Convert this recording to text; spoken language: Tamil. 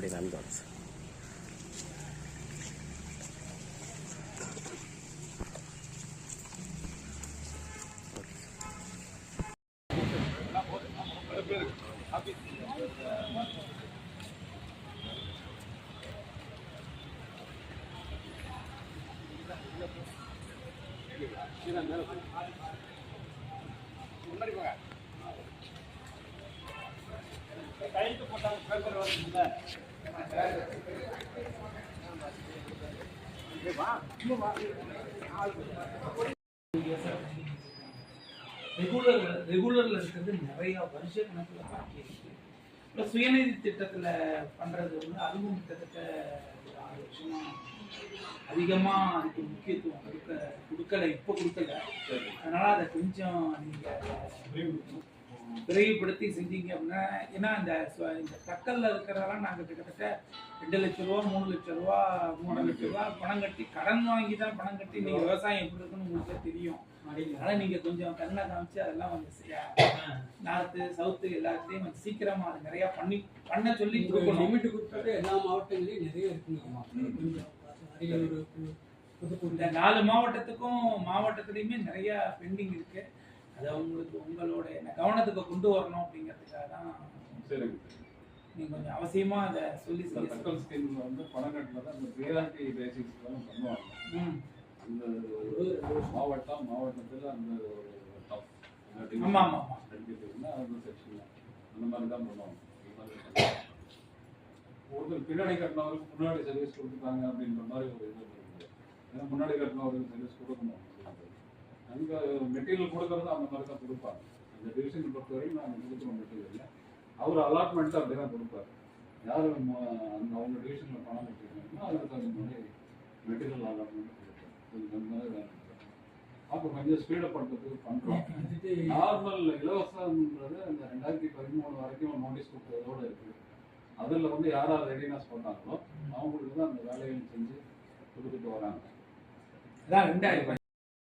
அப்படி நண்பர் சார். ரெகுலர் ரெகுலர்ல இருக்கிறது நிறைய வருஷ கணக்குல பாக்கி இருக்கு. இப்போ சுயநிதி திட்டத்துல பண்றது வந்து அதுவும் கிட்டத்தட்ட ஒரு ஆறு வருஷமா அதிகமா அதுக்கு முக்கியத்துவம் கொடுக்க கொடுக்கல இப்போ கொடுக்கல. அதனால அதை கொஞ்சம் நீங்க விரைவுபடுத்தி செஞ்சீங்க அப்படின்னா ஏன்னா இந்த இந்த தக்கல்ல இருக்கிறதெல்லாம் நாங்கள் கிட்டத்தட்ட ரெண்டு லட்ச ரூபா மூணு லட்ச ரூபா மூணு லட்ச ரூபா பணம் கட்டி கடன் வாங்கி தான் பணம் கட்டி நீங்க விவசாயம் எப்படி இருக்குன்னு உங்களுக்கு தெரியும். அதனால நீங்க கொஞ்சம் கண்ணை காமிச்சு அதெல்லாம் வந்து நார்த்து சவுத்து எல்லாத்தையும் கொஞ்சம் சீக்கிரமா அது நிறைய பண்ணி பண்ண சொல்லி கொடுக்கணும். லிமிட் கொடுத்தாலே எல்லா மாவட்டங்களையும் நிறைய இருக்குங்க நாலு மாவட்டத்துக்கும் மாவட்டத்துலயுமே நிறைய பெண்டிங் இருக்கு. அதை உங்களுக்கு உங்களோட கவனத்துக்கு கொண்டு வரணும் அப்படிங்கிறதுக்காக தான் சரிங்க நீங்க கொஞ்சம் அவசியமா அதை சொல்லி தக்கல் ஸ்கீம்ல வந்து பணம் கட்டினது அந்த ப்ரியாரிட்டி பேசிக்ஸ் தான் பண்ணுவாங்க. அந்த மாவட்டம் மாவட்டத்தில் அந்த ஒரு top, அந்த division ஆமா, ஆமா, ஆமா. எடுத்துக்கிட்டீங்கன்னா அந்த செக்ஷன் அந்த மாதிரி தான் பண்ணுவாங்க. ஒருத்தர் பின்னாடி கட்டினவருக்கு முன்னாடி சர்வீஸ் கொடுத்துட்டாங்க அப்படின்ற மாதிரி ஒரு இது ஏன்னா முன்னாடி கட்டினவருக்கு சர்வீஸ் கொடுக்கணும். அங்க மெட்டீரியல் கொடுக்கறது அந்த மாதிரி தான் கொடுப்பாங்க. அந்த டிவிஷன் பொறுத்த வரைக்கும் நாங்கள் கொடுக்குறோம் மெட்டீரியல் அவர் அலாட்மெண்ட் அப்படி தான் கொடுப்பாரு. யார் அந்த அவங்க டிவிஷனில் பணம் கட்டிருக்காங்களோ அதுக்கு தகுந்த மாதிரி மெட்டீரியல் அலாட்மெண்ட் கொடுப்பாரு. இந்த மாதிரி அப்போ கொஞ்சம் ஸ்பீடப் பண்ணுறதுக்கு பண்ணுறோம் நார்மல் இலவசம்ன்றது அந்த ரெண்டாயிரத்தி பதிமூணு வரைக்கும் நோட்டீஸ் கொடுத்ததோட இருக்கு. அதில் வந்து யார் யார் ரெடினஸ் பண்ணாங்களோ அவங்களுக்கு தான் அந்த வேலையை செஞ்சு கொடுத்துட்டு வராங்க. அதான் ரெண்டாயிரம்